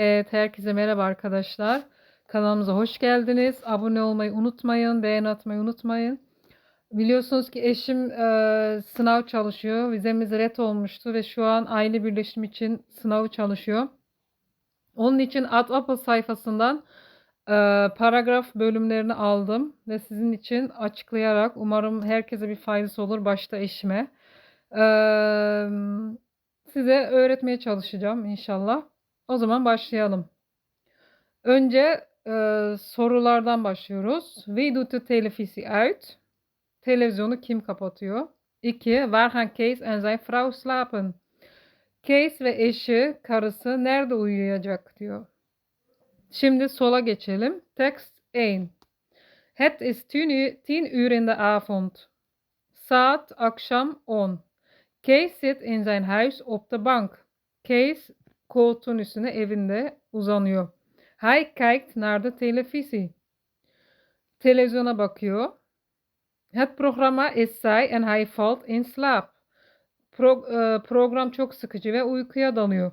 Evet, herkese merhaba arkadaşlar. Kanalımıza hoş geldiniz. Abone olmayı unutmayın, beğeni atmayı unutmayın. Biliyorsunuz ki eşim e, sınav çalışıyor. Vizemiz ret olmuştu ve şu an aile birleşim için sınavı çalışıyor. Onun için AdApple sayfasından e, paragraf bölümlerini aldım ve sizin için açıklayarak umarım herkese bir faydası olur başta eşime. E, size öğretmeye çalışacağım inşallah. O zaman başlayalım. Önce e, sorulardan başlıyoruz. Wie doet de televisie uit? Televizyonu kim kapatıyor? 2. Waar gaan Kees en zijn vrouw slapen? Kees ve eşi, karısı nerede uyuyacak diyor. Şimdi sola geçelim. Tekst 1. Het is 10 uur in de avond. Saat akşam 10. Kees zit in zijn huis op de bank. Kees koltuğun üstüne evinde uzanıyor. Hij kijkt naar de televisie. Televizyona bakıyor. Het programma is saai en hij valt in slaap. Pro- e, program çok sıkıcı ve uykuya dalıyor.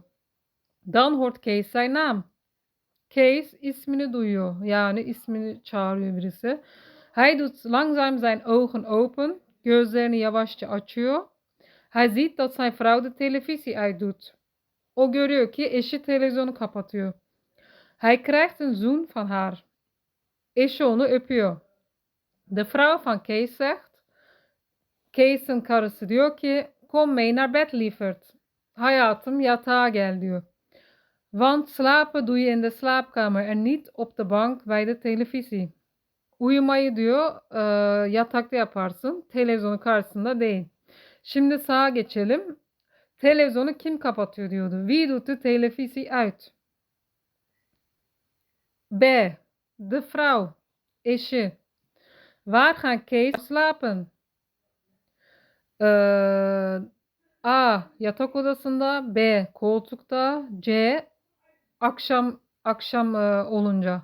Dan hoort Kees zijn naam. Kees ismini duyuyor. Yani ismini çağırıyor birisi. Hij doet langzaam zijn ogen open. Gözlerini yavaşça açıyor. Hij ziet dat zijn vrouw de televisie uitdoet. O görüyor ki eşi televizyonu kapatıyor. Hij krijgt een zoen van haar. Eşi onu öpüyor. De vrouw van Kees zegt. Kees'in karısı diyor ki kom mee naar bed lieverd. Hayatım yatağa gel diyor. Want slapen doe je in de slaapkamer en niet op de bank bij de televisie. Uyumayı diyor e, yatakta yaparsın. Televizyonun karşısında değil. Şimdi sağa geçelim. Televizyonu kim kapatıyor diyordu. De televisie uit? B. De vrouw. Eşi. Waar gaan Kees slapen? Ee, A. Yatak odasında. B. Koltukta. C. Akşam akşam e, olunca.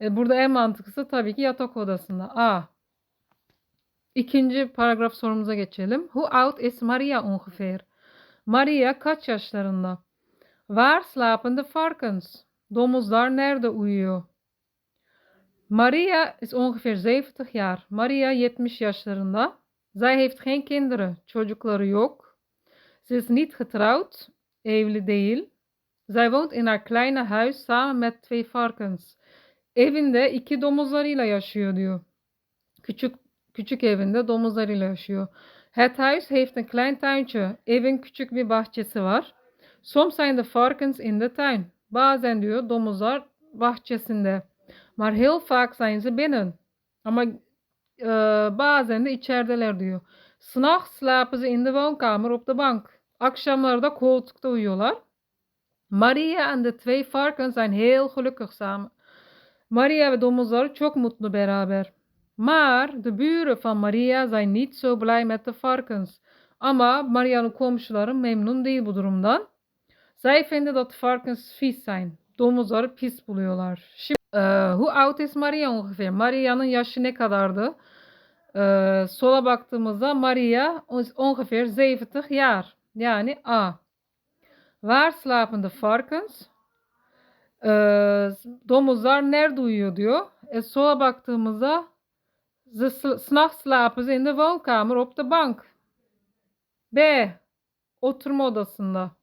E, burada en mantıklısı tabii ki yatak odasında. A. İkinci paragraf sorumuza geçelim. Hoe oud is Maria ongeveer? Maria kaç yaşlarında? Waar slapen de varkens? Domuzlar nerede uyuyor? Maria is ongeveer 70 jaar. Maria 70 yaşlarında. Zij heeft geen kinderen. Çocukları yok. Ze is niet getrouwd. Evli değil. Zij woont in haar kleine huis samen met twee varkens. Evinde iki domuzlarıyla yaşıyor diyor. Küçük küçük evinde domuzlarıyla yaşıyor. Het huis heeft een klein tuintje. Evin küçük bir bahçesi var. Soms zijn de varkens in de tuin. Bazen diyor domuzlar bahçesinde. Maar heel vaak zijn ze binnen. Ama e, bazen de içerideler diyor. S'nachts slapen ze in de woonkamer op de bank. Akşamları da koltukta uyuyorlar. Maria en de twee varkens zijn heel gelukkig samen. Maria ve domuzları çok mutlu beraber. Maar de buren van Maria zijn niet zo blij met de varkens. Ama Maria'nın komşuları memnun değil bu durumdan. Zij vinden dat varkens vies zijn. Domuzları pis buluyorlar. Şimdi, e, hoe oud is Maria ongeveer? Maria'nın yaşı ne kadardı? E, sola baktığımızda Maria ongeveer 70 jaar. Yani A. Waar slapen de varkens? E, domuzlar nerede uyuyor diyor. E, sola baktığımızda Ze sl- s'nachts slapen ze in de woonkamer op de bank. B. Oturma odasında.